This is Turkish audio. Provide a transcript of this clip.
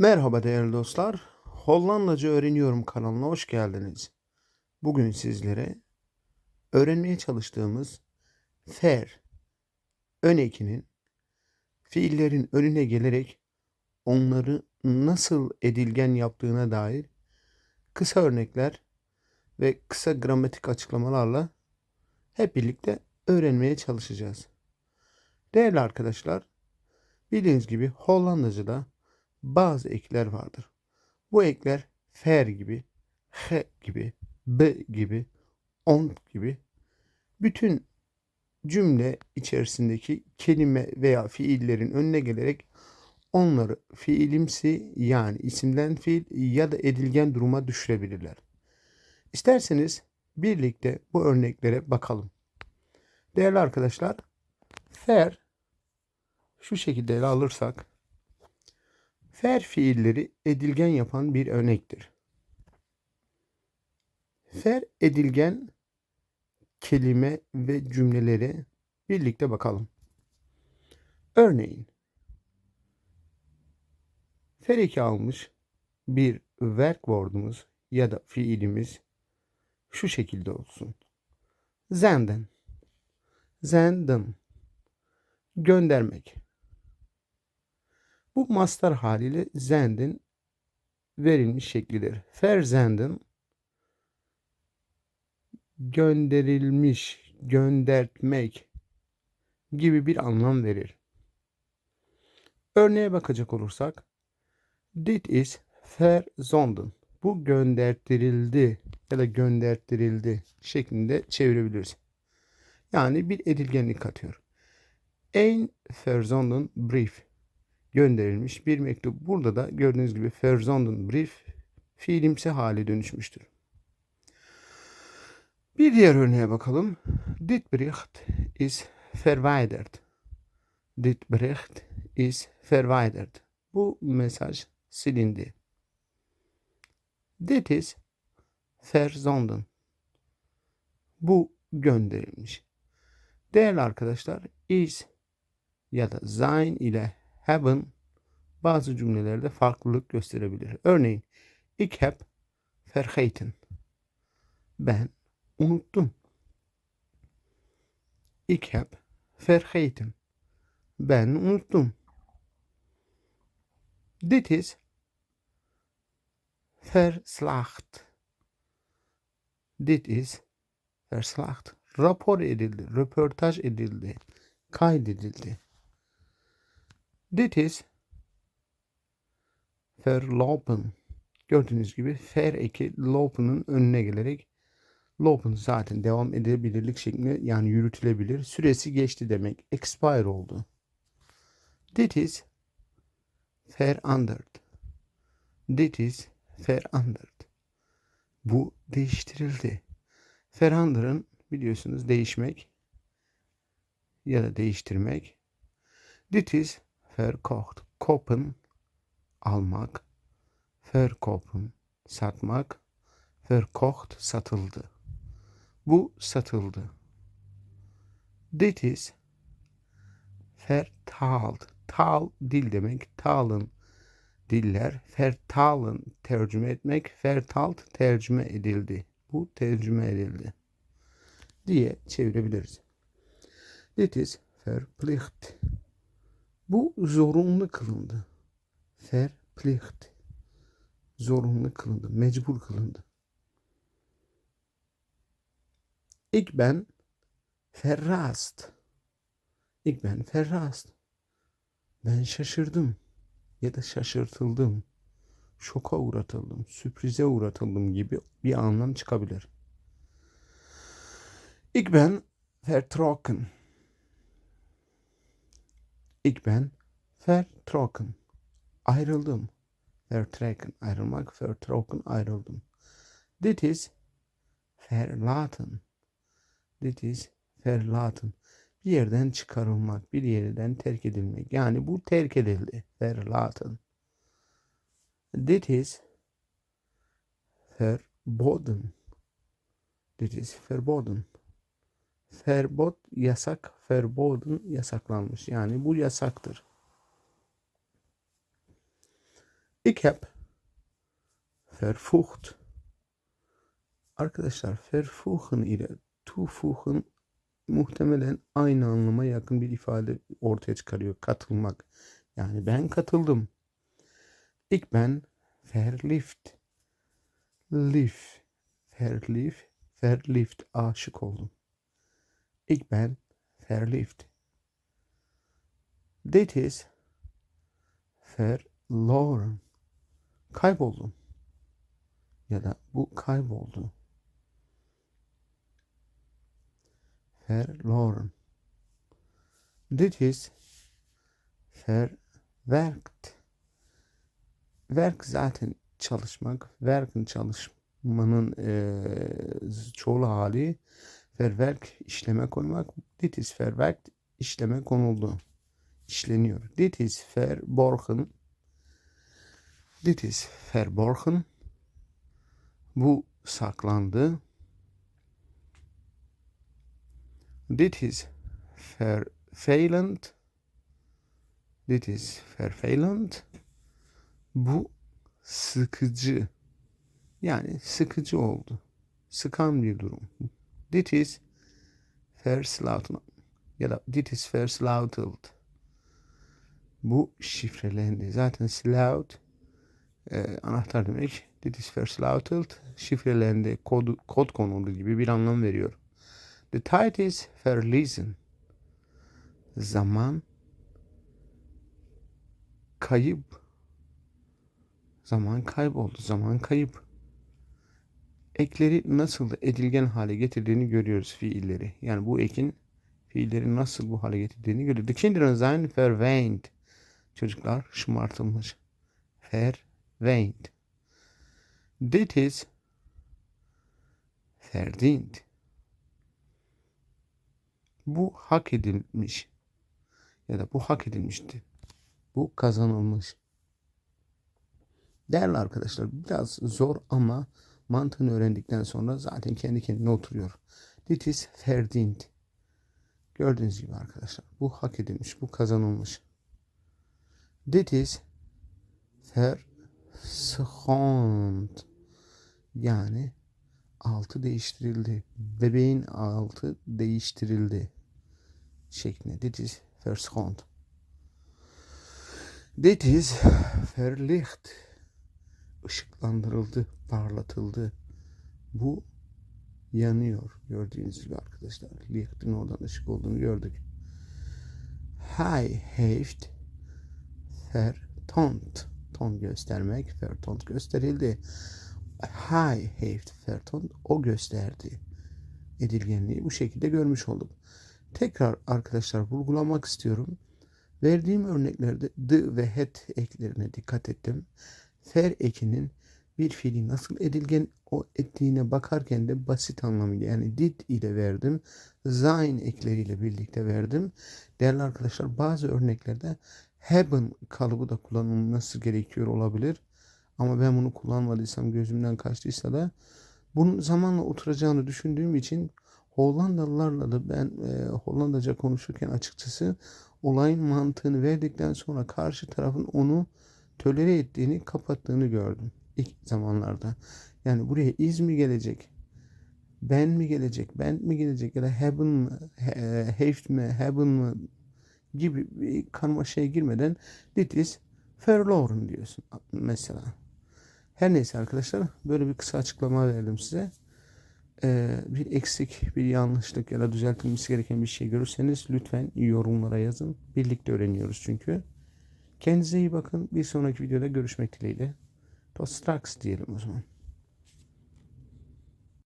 Merhaba değerli dostlar. Hollandaca öğreniyorum kanalına hoş geldiniz. Bugün sizlere öğrenmeye çalıştığımız fer ön ekinin fiillerin önüne gelerek onları nasıl edilgen yaptığına dair kısa örnekler ve kısa gramatik açıklamalarla hep birlikte öğrenmeye çalışacağız. Değerli arkadaşlar, bildiğiniz gibi Hollandaca'da bazı ekler vardır. Bu ekler fer gibi, he gibi, b gibi, on gibi bütün cümle içerisindeki kelime veya fiillerin önüne gelerek onları fiilimsi yani isimden fiil ya da edilgen duruma düşürebilirler. İsterseniz birlikte bu örneklere bakalım. Değerli arkadaşlar, fer şu şekilde ele alırsak Fer fiilleri edilgen yapan bir örnektir. Fer edilgen kelime ve cümleleri birlikte bakalım. Örneğin fer almış bir verk word'umuz ya da fiilimiz şu şekilde olsun. Zenden. Zenden. Göndermek. Bu mastar haliyle zendin verilmiş şeklidir. Ferzendin gönderilmiş, göndertmek gibi bir anlam verir. Örneğe bakacak olursak Dit is verzonden. Bu göndertirildi ya da göndertirildi şeklinde çevirebiliriz. Yani bir edilgenlik katıyor. Ein verzonden brief gönderilmiş bir mektup. Burada da gördüğünüz gibi verzonden brief fiilimsi hale dönüşmüştür. Bir diğer örneğe bakalım. Dit bericht is verwijderd. Dit bericht is verwijderd. Bu mesaj silindi. Dit is verzonden. Bu gönderilmiş. Değerli arkadaşlar, is ya da sein ile haben bazı cümlelerde farklılık gösterebilir. Örneğin, ik heb vergeten. Ben unuttum. Ik heb vergeten. Ben unuttum. Dit is verslacht. Dit is verslacht. Rapor edildi, röportaj edildi, kaydedildi. Dit is verlopen. Gördüğünüz gibi fer eki lopen'ın önüne gelerek lopen zaten devam edebilirlik şeklinde yani yürütülebilir. Süresi geçti demek. Expire oldu. Dit is veranderd. Dit is veranderd. Bu değiştirildi. Verander'ın biliyorsunuz değişmek ya da değiştirmek. Dit is verkocht. Kopen almak. Verkopen satmak. Verkocht satıldı. Bu satıldı. Dit is vertaald. Taal dil demek. Taalın diller. Vertalen tercüme etmek. Vertaald tercüme edildi. Bu tercüme edildi. Diye çevirebiliriz. Dit is verplicht. Bu zorunlu kılındı. Verplicht. Zorunlu kılındı. Mecbur kılındı. Ik ben verrast. Ik ben verrast. Ben şaşırdım ya da şaşırtıldım. Şoka uğratıldım, sürprize uğratıldım gibi bir anlam çıkabilir. Ik ben vertrokken. Ik ben vertrokken. Ayrıldım. Vertrekken ayrılmak, vertrokken ayrıldım. Dit is verlaten. Dit is verlaten. Bir yerden çıkarılmak, bir yerden terk edilmek. Yani bu terk edildi. Verlaten. Dit is verboden. Dit is verboden. Ferbot yasak, verboden yasaklanmış. Yani bu yasaktır. Ich heb verfucht. Arkadaşlar verfuchen ile tufuchen muhtemelen aynı anlama yakın bir ifade ortaya çıkarıyor. Katılmak. Yani ben katıldım. Ich ben verliebt. Lief. Verlief. Verlieft. Aşık oldum. Ich ben verliebt. Dit is verloren. Kayboldum. Ya da bu kayboldu. Verloren. Dit is verwerkt. Werk zaten çalışmak. Werken çalışmanın eee çoğul hali. Verwerk işleme koymak. Dit is verwerkt işleme konuldu. İşleniyor. Dit is verborgen. Dit is verborgen. Bu saklandı. Dit is vervelend. Dit is vervelend. Bu sıkıcı. Yani sıkıcı oldu. Sıkan bir durum. Dit is verslautend. Ya da dit is verslauteld. Bu şifrelendi. Zaten slout e, anahtar demek. Dit is verslauteld. Şifrelendi. Kod, kod konuldu gibi bir anlam veriyor. The tide is verliezen. Zaman kayıp. Zaman kayboldu. Zaman kayıp. Ekleri nasıl edilgen hale getirdiğini görüyoruz fiilleri. Yani bu ekin fiilleri nasıl bu hale getirdiğini görüyoruz. The children zijn verweend. Çocuklar şımartılmış. Verweend. Dit is verdient. Bu hak edilmiş. Ya da bu hak edilmişti. Bu kazanılmış. Değerli arkadaşlar biraz zor ama mantığını öğrendikten sonra zaten kendi kendine oturuyor. Dit is verdient. Gördüğünüz gibi arkadaşlar bu hak edilmiş, bu kazanılmış. Dit is verschoond. Yani altı değiştirildi. Bebeğin altı değiştirildi. Şeklinde. Dit is verschoond. Dit is verlicht. Işıklandırıldı, parlatıldı. Bu yanıyor. Gördüğünüz gibi arkadaşlar. Licht'in oradan ışık olduğunu gördük. Hij heeft vertoond. Ton göstermek. Vertoond gösterildi. Hij heeft vertoond. O gösterdi. Edilgenliği bu şekilde görmüş olduk. Tekrar arkadaşlar vurgulamak istiyorum. Verdiğim örneklerde the ve het eklerine dikkat ettim. Fer ekinin bir fiili nasıl edilgen o ettiğine bakarken de basit anlamıyla yani did ile verdim. Sein ekleriyle birlikte verdim. Değerli arkadaşlar bazı örneklerde haben kalıbı da kullanılması gerekiyor olabilir. Ama ben bunu kullanmadıysam gözümden kaçtıysa da bunun zamanla oturacağını düşündüğüm için Hollandalılarla da ben e, Hollandaca konuşurken açıkçası olayın mantığını verdikten sonra karşı tarafın onu tölere ettiğini, kapattığını gördüm ilk zamanlarda. Yani buraya iz mi gelecek? Ben mi gelecek? Ben mi gelecek? Ya da haben mı? He, heeft mi? Haben mı? Gibi bir karmaşaya girmeden dit is verloren diyorsun mesela. Her neyse arkadaşlar böyle bir kısa açıklama verdim size. Ee, bir eksik, bir yanlışlık ya da düzeltilmesi gereken bir şey görürseniz lütfen yorumlara yazın. Birlikte öğreniyoruz çünkü. Kendinize iyi bakın. Bir sonraki videoda görüşmek dileğiyle. Tot straks diyelim o zaman.